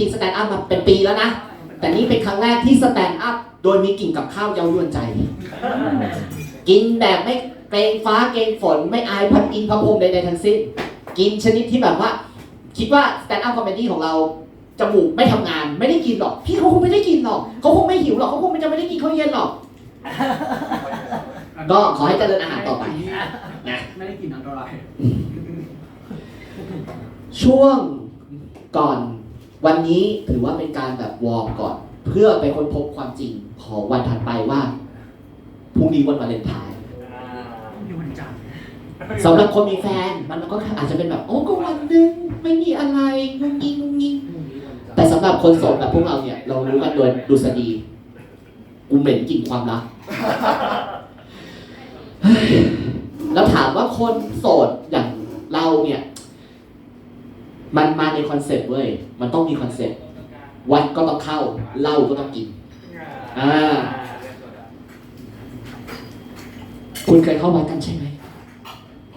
ริงๆสแตนด์อัพมาเป็นปีแล้วนะ แต่นี่เป็นครั้งแรกที่สแตนด์อัพโดยมีกลิ่นกับข้าวเย้ายวนใจ กินแบบไม่เกรงฟ้าเกรงฝนไม่อายพัดอินพระพรหมใดๆทั้งสิ้น กินชนิดที่แบบว่า คิดว่าสแตนด์อัพคอมเมดี้ของเราจมูกไม่ทำงานไม่ได้กินหรอก พี่เขาคงไม่ได้กินหรอกเขาคงไม่หิวหรอกเขาคงจะไม่ได้กินข้าวเย็นหรอกก็ขอให้เจริญอาหารต่อไปนะไม่ได้กินอันตรายช่วงก่อน วันนี้ถือว่าเป็นการแบบวอร์มก่อน เพื่อไปค้นพบความจริงของวันถัดไปว่าพรุ่งนี้วันวาเลนไทน์มีวันจันทร์สำหรับคนมีแฟนมันก็อาจจะเป็นแบบ โอ้ก็วันหนึงไม่มีอะไรงุ้งงิ้งงุ้งงิ้งแต่สำหรับคนโสดแบบพวกเราเนี่ย เรารู้กันโดยดุษฎีกูเหม็นกลิ่นความรักเฮ้ยแล้วถามว่าคนโสดอย่างเราเนี่ย มันมาในคอนเซ็ปต์เว้ย มันต้องมีคอนเซ็ปต์ วัดก็ต้องเข้า เหล้าก็ต้องกิน อ่า คุณเคยเข้าวัดกันใช่ไหม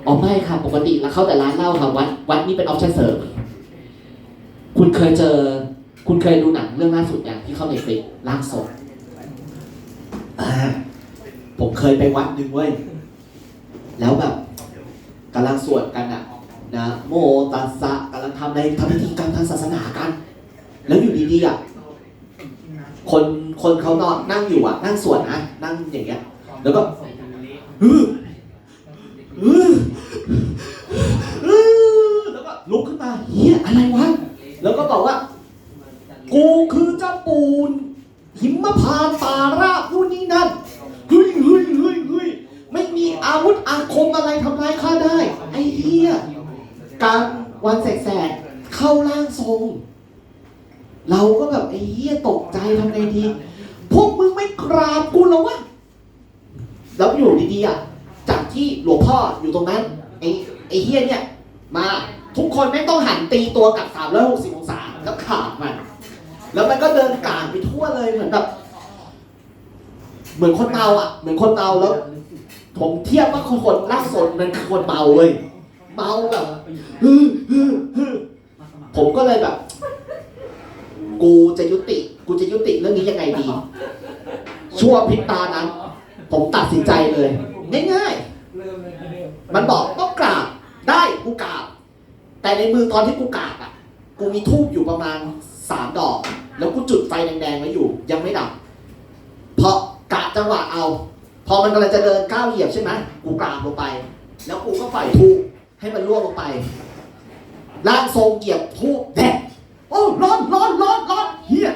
อ๋อไม่ค่ะ ปกติเราเข้าแต่ร้านเหล้าค่ะวัด วัดนี่เป็นออปชั่นเสริม คุณเคยเจอ คุณเคยดูหนังเรื่องล่าสุดอย่างที่เข้าในฟลิกร่างทรงอ่าผมเคยไปวัดหนึ่งเว้ย แล้วแบบกำลังสวดกันอะนะ โมตัสสะกำลัง ทำในทำพิธีกรรมทางศาสนากัน แล้วอยู่ดีๆอะคนคนเขานอนนั่งอยู่อะ นั่งสวดนะนั่งอย่างเงี้ย แล้วก็ฮึฮึฮึแล้วก็ลุกขึ้นมาเฮียอะไรวะแล้วก็บอกว่า กูคือเจ้าปูน หิมพานต์ป่าราบนู่นนี่นั่นเฮ้ยเฮ้ยเฮ้ยเฮ้ยไม่มีอาวุธอาคมอะไรทำร้ายข้าได้ ไอ้เหี้ยกางวันแสกๆเข้าร่างทรง เราก็แบบ ไอ้เหี้ยตกใจทำไงดี พวกมึงไม่กราบกูหรอวะ แล้วอยู่ดีๆอะ จากที่หลวงพ่ออยู่ตรงนั้น ไอ้ไอ้เฮียเนี่ย มาทุกคนไม่งต้องหันตีตัวกลับ 360 องศาแล้วขาดมัน แล้วมันก็เดินกลางไปทั่วเลยเหมือนแบบ เหมือนคนเมาอะ เหมือนคนเมาแล้ว ผมเทียบว่าคนคนร่างทรงมันคือคนเมาเลย เมาแบบฮึฮึฮึผมก็เลยแบบ กูจะยุติ กูจะยุติเรื่องนี้ยังไงดี ชั่วพริบตานั้น ผมตัดสินใจเลย ง่ายๆ มันบอกต้องกราบได้กูกราบ แต่ในมือตอนที่กูกราบอะ กูมีทูบอยู่ประมาณสามดอก แล้วกูจุดไฟแดงๆไว้อยู่ ยังไม่ดับ เพราะกะจังหวะเอา พอมันกำลังจะเดินก้าวเหยียบใช่ไหมกูกราบลงไป แล้วกูก็ปล่อยทูบให้มันล่วงลงไปร่างทรงเหยียบทูบแดก โอ้ร้อนร้อนร้อนร้อนเฮีย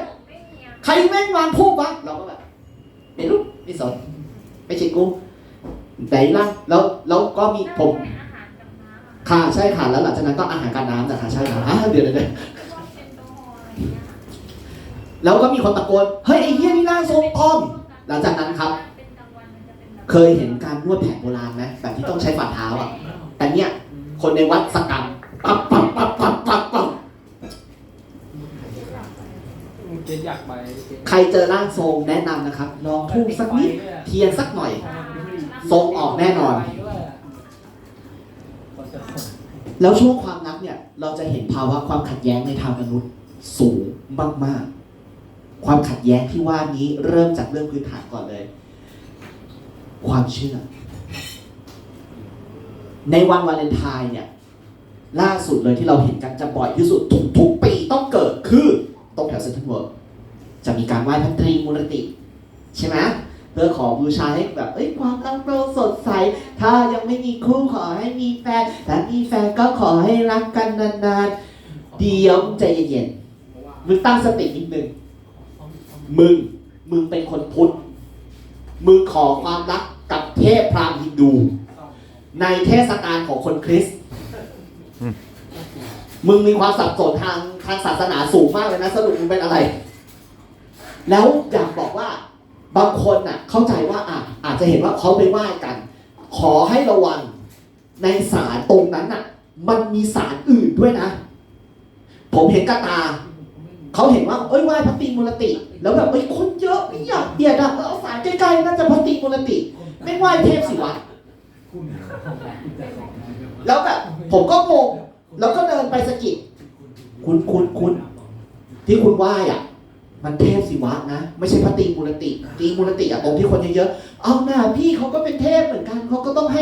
ใครแม่งวางทูบวะเราก็แบบไม่รู้ไม่สนไม่ใช่กูแต่ละแล้วแล้วก็มีผมค่ะใช่ค่ะแล้วหลังจากนั้นก็อาหารการน้ำนะคะใช่ค่ะอะเดี๋ยวเดี๋ยวแล้วก็มีคนตะโกนเฮ้ยไอ้เหี้ยนี่ร่างทรงปลอมหลังจากนั้นครับ เคยเห็นการนวดแผนโบราณไหมแบบที่ต้องใช้ฝ่าเท้าอะแต่เนี่ยคนในวัดสกรรมปับปับปับปับปับปับ เจ๊อยากไป ใครเจอร่างทรงแนะนำนะครับ ลองทูบสักนิด เทียนสักหน่อย ทรงออกแน่นอน แล้วช่วงความรักเนี่ย เราจะเห็นภาวะความขัดแย้งในทางมนุษย์สูงมากๆ ความขัดแย้งที่ว่านี้เริ่มจากเรื่องพื้นฐานก่อนเลย ความเชื่อ ในวันวาเลนไทน์เนี่ย ล่าสุดเลยที่เราเห็นกันจะบ่อยที่สุดทุกๆปีต้องเกิดคือตรงแถวเซ็นทรัลเวิลด์ จะมีการไหว้พระตรีมูลติ ใช่ไหมเพื่อขอบูชาให้แบบเอ้ยความรักเราสดใส ถ้ายังไม่มีคู่ขอให้มีแฟนแต่มีแฟนก็ขอให้รักกันนานๆเดี๋ยวใจเย็นๆมึงตั้งสตินิดนึงมึงมึงเป็นคนพุทธมึงขอความรักกับเทพพราหมณ์ฮินดู ในเทศกาลของคนคริสต์มึงมีความสับสนทางทางศาสนาสูงมากเลยนะ สรุปมึงเป็นอะไร แล้วอยากบอกว่าบางคนน่ะเข้าใจว่าอะอาจจะเห็นว่าเขาไปไหว้กัน ขอให้ระวังในศาลตรงนั้นน่ะ มันมีศาลอื่นด้วยนะ ผมเห็นกระตา เขาเห็นว่าเอ้ยไหว้พระตีมูลติ แล้วแบบเอ้ยคนเยอะไม่อยากเบียดอะเอาศาลใกล้ๆน่าจะพระตีมูลติ ไม่ไหว้เทพสิวะแล้วแบบผมก็งงแล้วก็เดินไปสกิดคุณคุณคุณที่คุณไหว้อะ มันเทพศิวะนะ ไม่ใช่พระตีมูลติตีมูลติอะตรงที่คนเยอะๆเอาหน้าพี่เขาก็เป็นเทพเหมือนกันเขาก็ต้องให้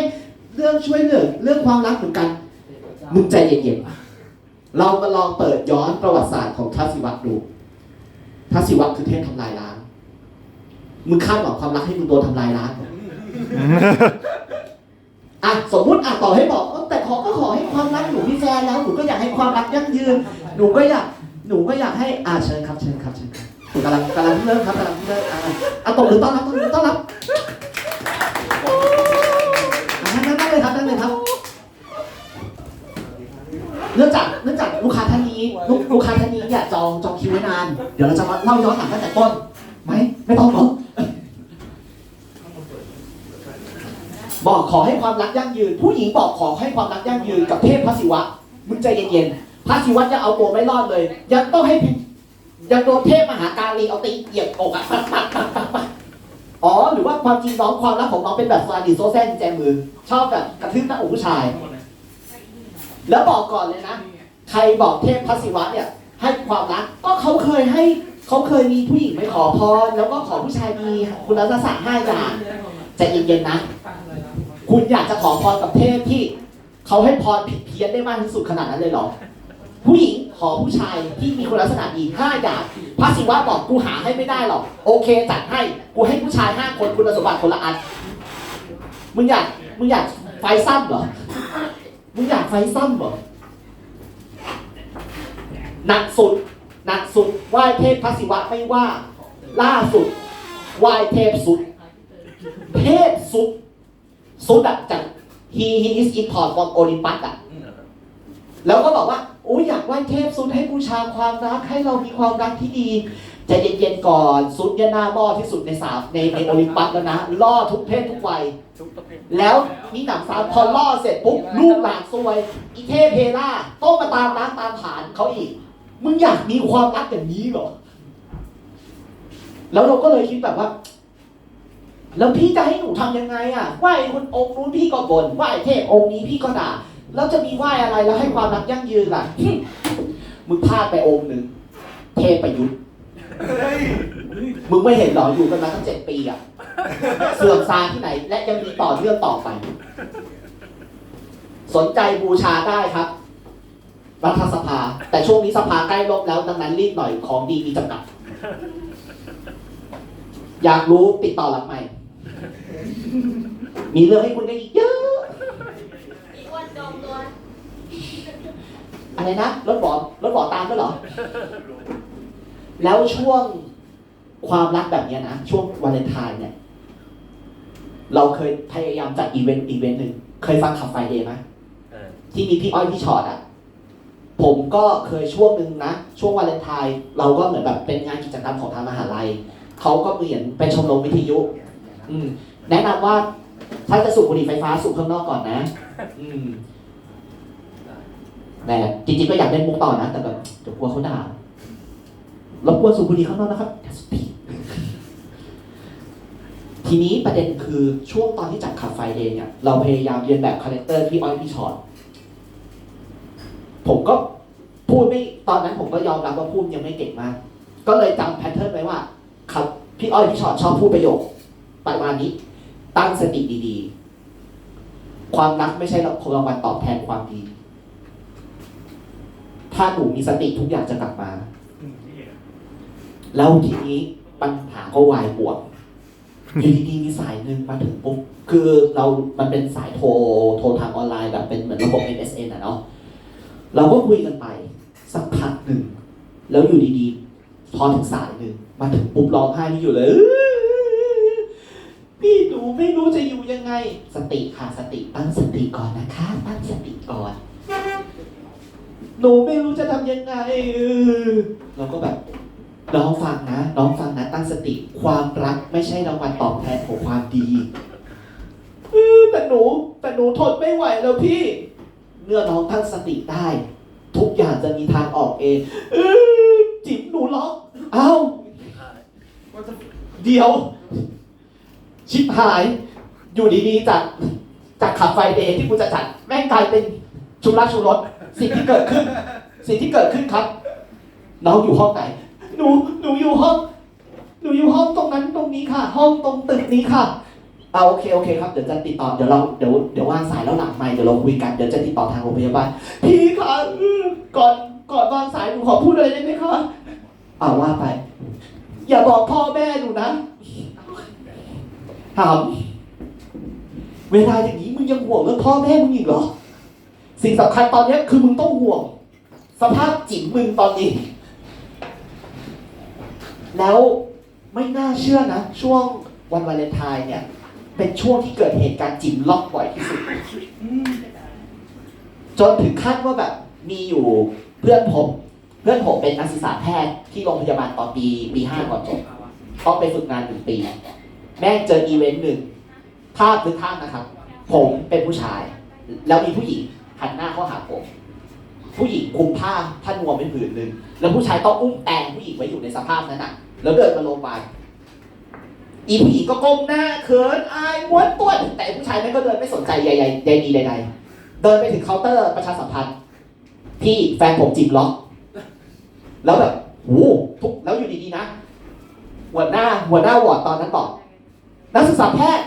เรื่องช่วยเหลือเรื่องความรักเหมือนกันมึงใจเย็นๆเรามาลองเปิดย้อนประวัติศาสตร์ของท้าศิวะดูท้าศิวะคือเทพทำลายล้างมึงคาดหวังความรักให้มึงโดนทำลายล้างอะสมมุติอะต่อให้บอกแต่ขอก็ขอให้ความรักหนูมีแฟนแล้วหนูก็อยากให้ความรักยั่งยืน หนูก็อยากหนูก็อยากให้อะเชิญครับเชิญครับเชิญครับ กำลังกำลังเริ่มครับกำลังเริ่มอะอะตบมือต้อนรับตบมือต้อนรับอะนั่งนั่งเลยครับนั่งเลยครับ เนื่องจากเนื่องจากลูกค้าท่านนี้ลูกลูกค้าท่านนี้เนี่ยจองจองคิวไว้นาน เดี๋ยวเราจะมาเล่าย้อนหลังตั้งแต่ต้นไหมไม่ต้องหรอกบอกขอให้ความรักยั่งยืน ผู้หญิงบอกขอให้ความรักยั่งยืนกับเทพพระศิวะมึงใจเย็นๆพระศิวะจะเอาตัวไม่รอดเลย ยังต้องให้ ยังโดนเทพมหาการีเอาตีเหยียบอกอะปักปักปักปักปักอ๋อ หรือว่าความจริงน้องความรักของน้องเป็นแบบซาดิสโซแซนแจมือ ชอบแบบกระทืบหน้าอกผู้ชาย แล้วบอกก่อนเลยนะ ใครบอกเทพพระศิวะเนี่ย ให้ความรัก ก็เขาเคยให้เขาเคยมีผู้หญิงไปขอพร แล้วก็ขอผู้ชายมีคุณลักษณะห้าอย่างใจเย็นๆนะ คุณอยากจะขอพรกับเทพที่เขาให้พรผิดเพี้ยนได้มากที่สุดขนาดนั้นเลยเหรอ ผู้หญิง ขอผู้ชายที่มีคุณลักษณะดีห้าอย่างพระศิวะบอกกูหาให้ไม่ได้หรอก โอเคจัดให้กูให้ผู้ชายห้าคนคุณสมบัติคนละอันมึงอยากมึงอยากไฟซ้ำเหรอมึงอยากไฟซ้ำเหรอหนักสุดหนักสุดไหว้เทพพระศิวะไม่ว่า ล่าสุดไหว้เทพสุด เทพสุดสุดอะจาก he he is import from Olympus อะ แล้วก็บอกว่าโอ้ยอยากไหว้เทพสุดให้บูชาความรักให้เรามีความรักที่ดีใจเย็นๆก่อนสุดเนี่ยหน้าล่อที่สุดในสามในในโอลิมปัสแล้วนะล่อทุกเพศทุกวัย แล้วมีหนังสามพอล่อเสร็จปุ๊บลูกหลานซวย อีเทพเพล่าต้องมาตามร้านตามผานเขาอีก มึงอยากมีความรักอย่างนี้เหรอ แล้วเราก็เลยคิดแบบว่า แล้วพี่จะให้หนูทำยังไงอะไหว้คนองค์นู้นพี่ก็บ่นไหว้เทพองค์นี้พี่ก็ด่า แล้วจะมีไหว้อะไรแล้วให้ความรักยั่งยืนล่ะ มึงพลาดไปองค์หนึ่ง เทพประยุทธ์มึงไม่เห็นเหรออยู่กันมาตั้งเจ็ดปีอะเสื่อมซาที่ไหน และยังมีต่อเนื่องต่อไป สนใจบูชาได้ครับรัฐสภา แต่ช่วงนี้สภาใกล้ลบแล้ว ดังนั้นรีบหน่อยของดีมีจำกัด อยากรู้ติดต่อหลังใหม่ มีเรื่องให้คุณได้อีกเยอะ อีกวันจองตัวอะไรนะรถบอรถบอตามด้วยเหรอ แล้วช่วงความรักแบบเนี้ยนะช่วงวาเลนไทน์เนี่ย เราเคยพยายามจัดอีเวนต์อีเวนต์หนึ่งเคยฟังขับไฟเดย์ไหมที่มีพี่อ้อยพี่ชอตอะ ผมก็เคยช่วงหนึ่งนะ ช่วงวาเลนไทน์เราก็เหมือนแบบเป็นงานกิจกรรมของทางมหาลัยเขาก็เหมือนเป็นชมรมวิทยุ อืม แนะนำว่าถ้าจะสูบบุหรี่ไฟฟ้าสูบข้างนอกก่อนนะ อืมแต่จริงๆก็อยากเล่นมุกต่อนะ แต่แบบเดี๋ยวกลัวเขาด่ารบกวนสูบบุหรี่ข้างนอกนะครับอย่าสูบผิดทีนี้ประเด็นคือช่วงตอนที่จัดขับไฟเดย์เนี่ย เราพยายามเรียนแบบคาแรคเตอร์พี่อ้อยพี่ชอตผมก็พูดไม่ตอนนั้นผมก็ยอมรับว่าพูดยังไม่เก่งมาก ก็เลยจำแพทเทิร์นไว้ว่าครับพี่อ้อยพี่ชอตชอบพูดประโยคประมาณนี้ ตั้งสติดีๆ ความรักไม่ใช่รางวัลตอบแทนความดี ถ้าหนูมีสติทุกอย่างจะกลับมา แล้วทีนี้ปัญหาก็วายปวดอยู่ดีๆมีสายหนึ่งมาถึงปุ๊บ คือเรา มันเป็นสายโทร โทรทางออนไลน์แบบเป็นเหมือนระบบ MSN อะเนาะ เราก็คุยกันไปสักพักหนึ่ง แล้วอยู่ดีๆ พอถึงสายหนึ่งมาถึงปุ๊บร้องไห้ที่อยู่เลย ไม่รู้จะอยู่ยังไง สติค่ะสติตั้งสติก่อนนะคะ ตั้งสติก่อน หนูไม่รู้จะทำยังไงเออเราก็แบบน้องฟังนะน้องฟังนะตั้งสติ ความรักไม่ใช่รางวัลตอบแทนของความดีเออแต่หนูแต่หนูทนไม่ไหวแล้วพี่เมื่อน้องตั้งสติได้ ทุกอย่างจะมีทางออกเองเออจิบหนูล็อก เอ้าเดี๋ยว ชิบหาย อยู่ดีๆจากจากขับไฟเดย์ที่กูจะจัด แม่งกลายเป็นชุมราชชุรสสิ่งที่เกิดขึ้น สิ่งที่เกิดขึ้นครับน้องอยู่ห้องไหน หนู หนูอยู่ห้อง หนูอยู่ห้องตรงนั้นตรงนี้ค่ะ ห้องตรงตึกนี้ค่ะ เอาโอเคโอเคครับ เดี๋ยวจะติดต่อ เดี๋ยวเรา เดี๋ยว เดี๋ยววางสายแล้วหลังไม่เดี๋ยวเราคุยกัน เดี๋ยวจะติดต่อทางโรงพยาบาล พี่คะก่อน ก่อนวางสายหนูขอพูดอะไรได้ไหมคะอ่าว่าไป อย่าบอกพ่อแม่หนูนะ ถามเวลาอย่างนี้มึงยังห่วงเรื่องพ่อแม่มึงอีกเหรอ สิ่งสำคัญตอนเนี้ยคือมึงต้องห่วง สภาพจิ๋มมึงตอนนี้ แล้วไม่น่าเชื่อนะ ช่วงวันวาเลนไทน์เนี่ย เป็นช่วงที่เกิดเหตุการณ์จิ๋มล็อกบ่อยที่สุด จนถึงขั้นว่าแบบมีอยู่เพื่อนผม เพื่อนผมเป็นนักศึกษาแพทย์ที่โรงพยาบาลตอนปีปีห้าก่อนจบต้องไปฝึกงานหนึ่งปี แม่งเจออีเวนต์หนึ่งภาพหรือท่านนะครับ ผมเป็นผู้ชาย แล้วมีผู้หญิงหันหน้าเข้าหาผม ผู้หญิงคุมผ้าผ้านวมเป็นผืนหนึ่งแล้วผู้ชายต้องอุ้มแตงผู้หญิงไว้อยู่ในสภาพนั้นน่ะ แล้วเดินมาโรงพยาบาลอีผู้หญิงก็ก้มหน้าเขินอายม้วนตัวแต่ผู้ชายแม่งก็เดินไม่สนใจใยใยใยดีใดๆเดินไปถึงเคาน์เตอร์ประชาสัมพันธ์ที่แฟนผมจิมล็อก แล้วแบบโอ้ทุกแล้วอยู่ดีๆนะ หัวหน้าหัวหน้าวอร์ดตอนนั้นบอก นักศึกษาแพทย์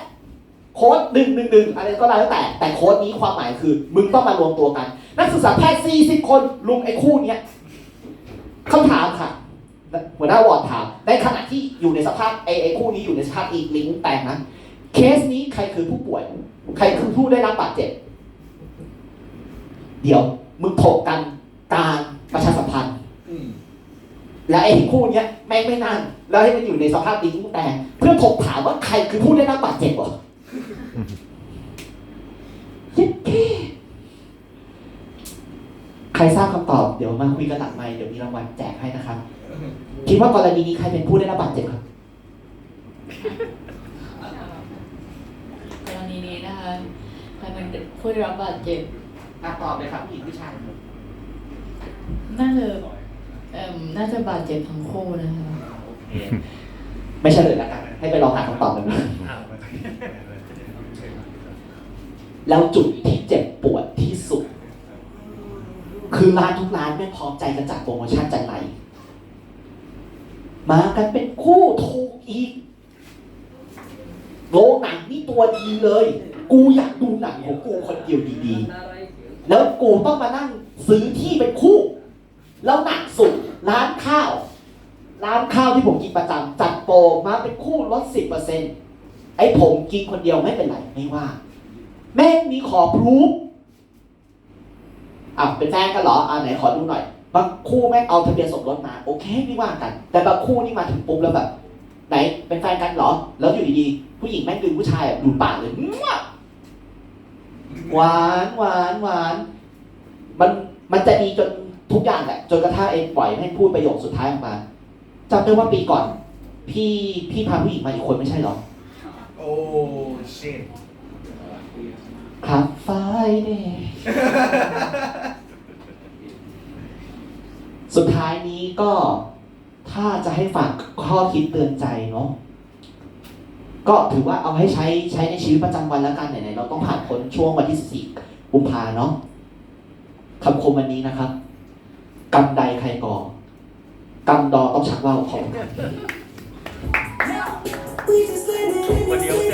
โค้ดหนึ่งหนึ่งหนึ่งอะไรก็แล้วแต่ แต่โค้ดนี้ความหมายคือ มึงต้องมารวมตัวกัน นักศึกษาแพทย์สี่สิบคนลุมไอ้คู่เนี้ยคำถามค่ะ หัวหน้าวอร์ดถาม ในขณะที่อยู่ในสภาพไอ้ไอ้คู่นี้อยู่ในสภาพอีกลิงแตงนะ เคสนี้ใครคือผู้ป่วย ใครคือผู้ได้รับบาดเจ็บ เดี๋ยว มึงถกกันกลางประชาสัมพันธ์แล้วไอ้คู่เนี้ยแม่งไม่นั่น แล้วให้มันอยู่ในสภาพดิ้งแต่ เพื่อถกถามว่าใครคือผู้ได้รับบาดเจ็บวะเย็ดเก้ใครทราบคำตอบเดี๋ยวมาคุยกันหลังไมค์เดี๋ยวมีรางวัลแจกให้นะครับ คิดว่ากรณีนี้ใครเป็นผู้ได้รับบาดเจ็บครับกรณีนี้นะคะใครเป็นผู้ได้รับบาดเจ็บอะตอบเลยครับผู้หญิงผู้ชายน่าจะเอ่มน่าจะบาดเจ็บทั้งคู่นะคะ ไม่ใช่เลยละกันให้ไปลองหาคำตอบกันนะแล้วจุดที่เจ็บปวดที่สุด คือร้านทุกร้านไม่พร้อมใจกันจัดโปรโมชั่นจัดไรมากันเป็นคู่ถูกอีกโรงหนังนี่ตัวดีเลย กูอยากดูหนังของกูคนเดียวดีๆ แล้วกูต้องมานั่งซื้อที่เป็นคู่ แล้วหนักสุดร้านข้าว ร้านข้าวที่ผมกินประจำจัดโปรมาเป็นคู่ลดสิบเปอร์เซ็นต์ไอ้ผมกินคนเดียวไม่เป็นไรไม่ว่า แม่งมีขอพรูฟอะเป็นแฟนกันเหรออ่าไหนขอดูหน่อย บางคู่แม่งเอาทะเบียนสมรสมา โอเคไม่ว่ากัน แต่บางคู่นี่มาถึงปุ๊บแล้วแบบ ไหนเป็นแฟนกันเหรอ แล้วอยู่ดีๆผู้หญิงแม่งดึงผู้ชายอะดูดปากเลยหวานหวานหวานมันมันจะดีจนทุกอย่างแหละจนกระทั่งเองปล่อยให้พูดประโยคสุดท้ายออกมา จำได้ว่าปีก่อน พี่พี่พาผู้หญิงมาอีกคนไม่ใช่เหรอ โอ้ชิตครับไฟเนี่ยสุดท้ายนี้ก็ถ้าจะให้ฝากข้อคิดเตือนใจเนาะก็ถือว่าเอาให้ใช้ใช้ในชีวิตประจำวันแล้วกันไหนๆเราต้องผ่านพ้นช่วงวันที่14กุมภาเนาะคำคมวันนี้นะครับกำใดใครก่อ ตั้งดอต้องชักว่าวของ